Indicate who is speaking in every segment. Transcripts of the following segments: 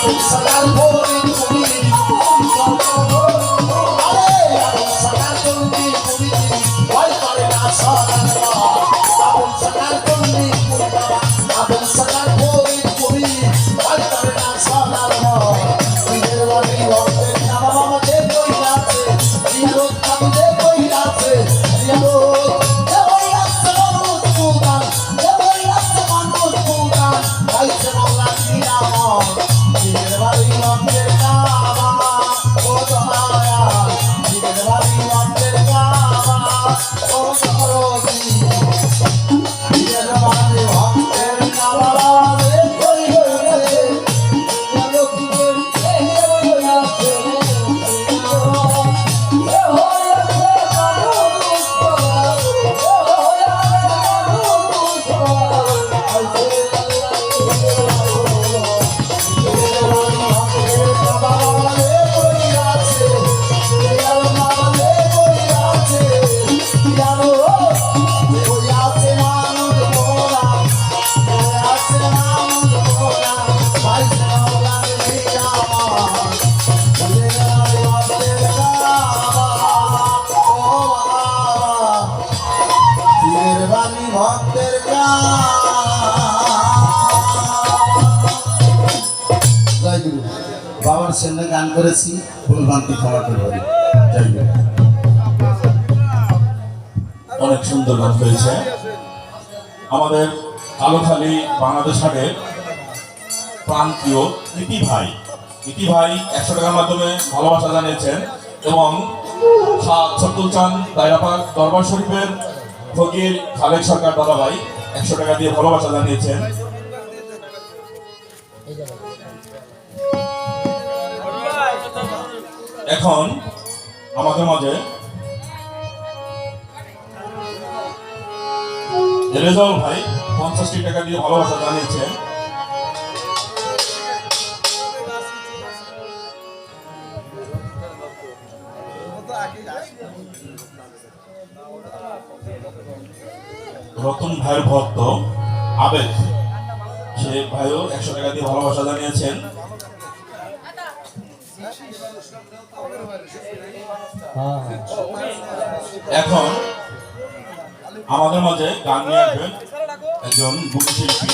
Speaker 1: সকাল করেছি, ভুল ভ্রান্তি ক্ষমা করে বলি
Speaker 2: অনেক সুন্দর গান হয়েছে। আমাদের কালোখালী বাংলাদেশ হাটের প্রান্তীয় ইতি ভাই। ইতি ভাই একশো টাকার মাধ্যমে ভালোবাসা জানিয়েছেন এবং শাহ ছত্তুল চান দায়রাপাক দরবার শরীফের ফকির খালেক সরকার দাদা ভাই একশো টাকা দিয়ে ভালোবাসা জানিয়েছেন। এখন আমাদের মাঝে রেজাউল ভাই পঞ্চাশটি টাকা দিয়ে ভালোবাসা জানিয়েছে। রতন ভাইয়ের ভক্ত আবেদ, সে ভাইও একশো টাকা দিয়ে ভালোবাসা জানিয়েছেন। এখন আমাদের মাঝে গান নিয়ে আসবেন একজন শিল্পী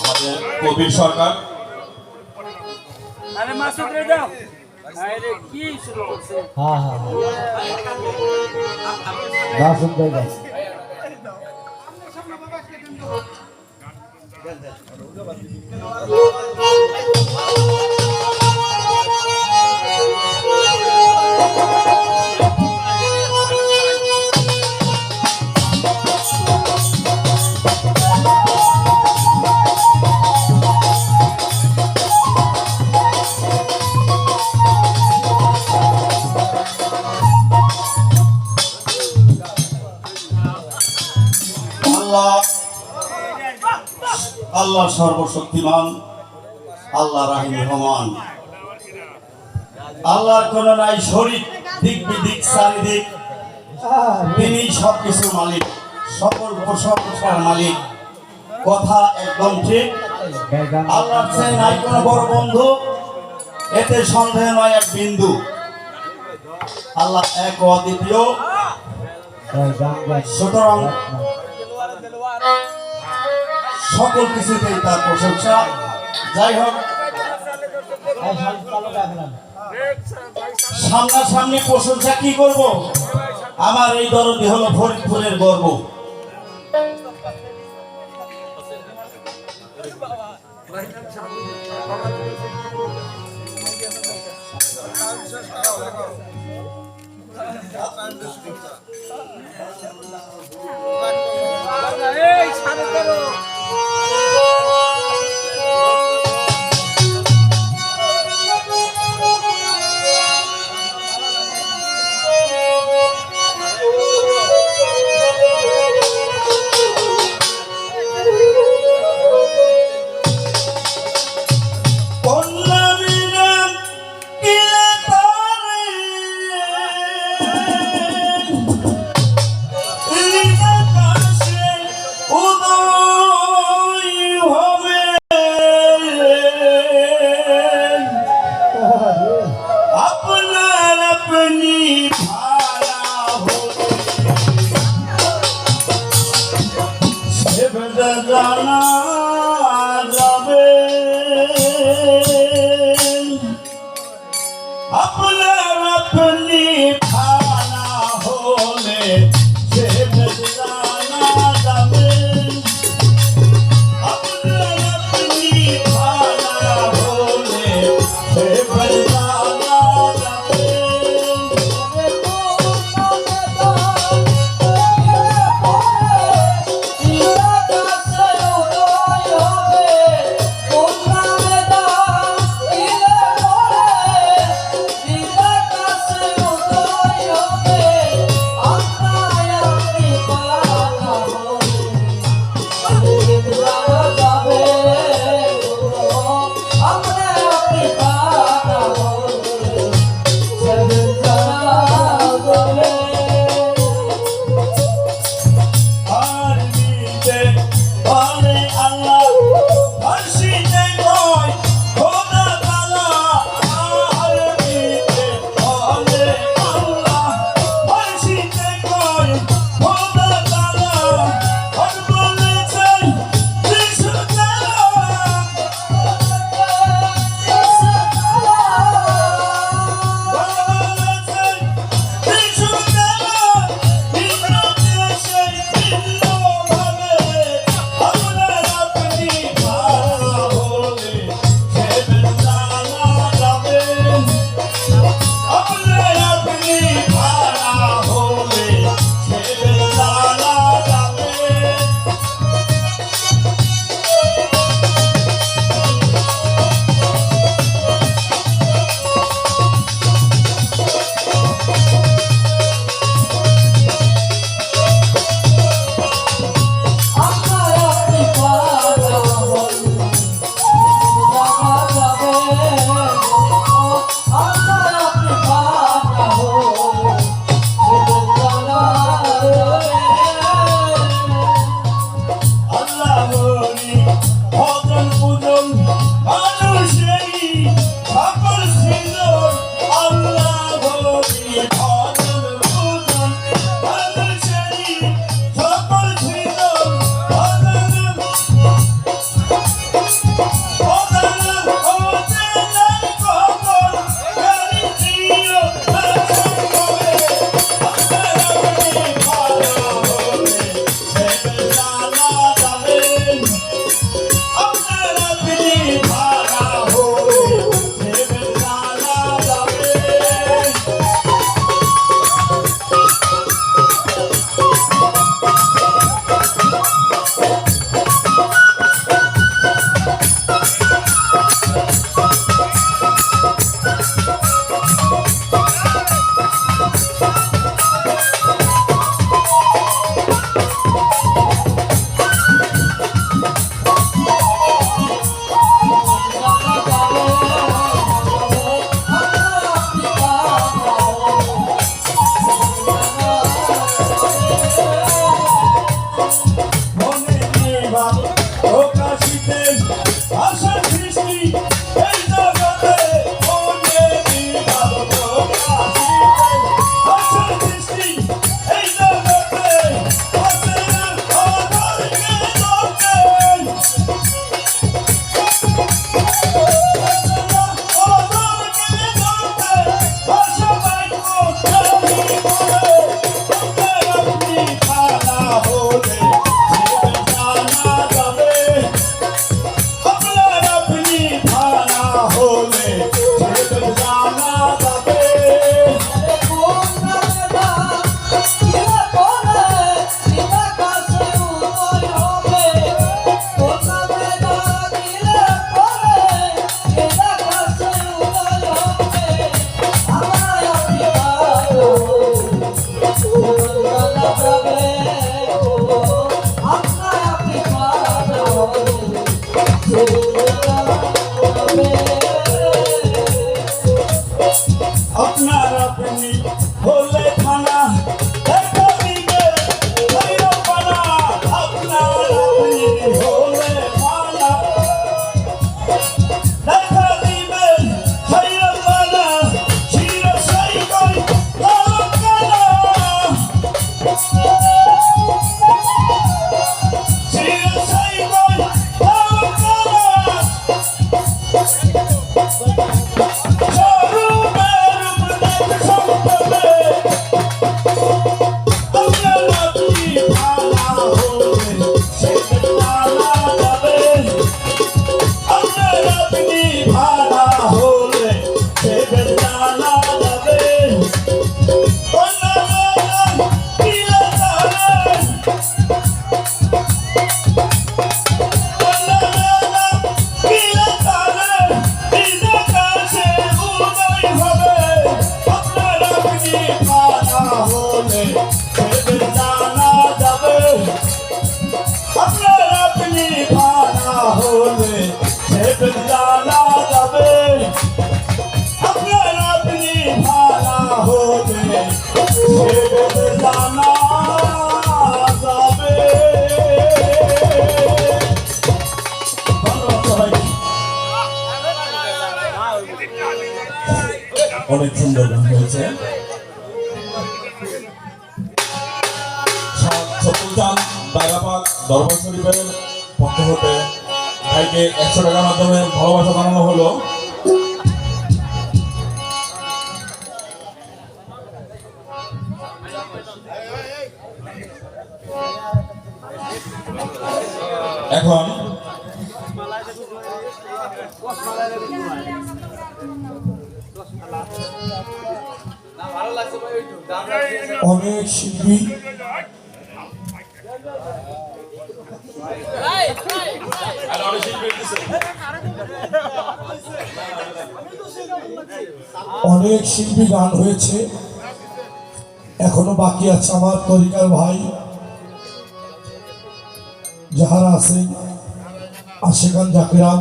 Speaker 2: আমাদের কবির সরকার।
Speaker 3: আরে মাসুদ রে যাও কি শুরু করছে?
Speaker 4: হ্যাঁ হ্যাঁ দাসুন ভাই দাস
Speaker 1: আল্লাহ সর্বশক্তিমান, আল্লাহ রাহিম রহমান। আল্লাহর কোন নাই শরীর, দিক বিদিক, চারিদিক। তিনি সবকিছুর মালিক, সকল প্রশংসার মালিক। কথা একদম ঠিক। আল্লাহর চেয়ে নাই কোনো বড় বন্ধু। এতে সন্দেহ নয় এক বিন্দু। আল্লাহ এক অদ্বিতীয়। সুতরাং সকল কিছুতেই তার প্রশংসা। যাই হোক, সামনাসামনি প্রশংসা কি করব? আমার এই দরদি হলো ফরিদপুরের গর্ব।
Speaker 3: এই তেরো
Speaker 2: অনেক সুন্দর গান হয়েছে। হতে ভাইকে একশো মাধ্যমে ভালোবাসা হলো। এখন
Speaker 5: অনেক শিল্পী। অনেক শিল্পী গান হয়েছে। এখনও বাকি আছে আমার তরিকার ভাই। যাহারা আছে আশেখান জাকিরাম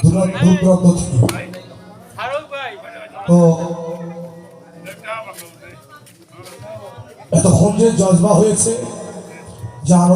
Speaker 5: দূরান্ত থেকে। তো এতক্ষণ জজবা হয়েছে যা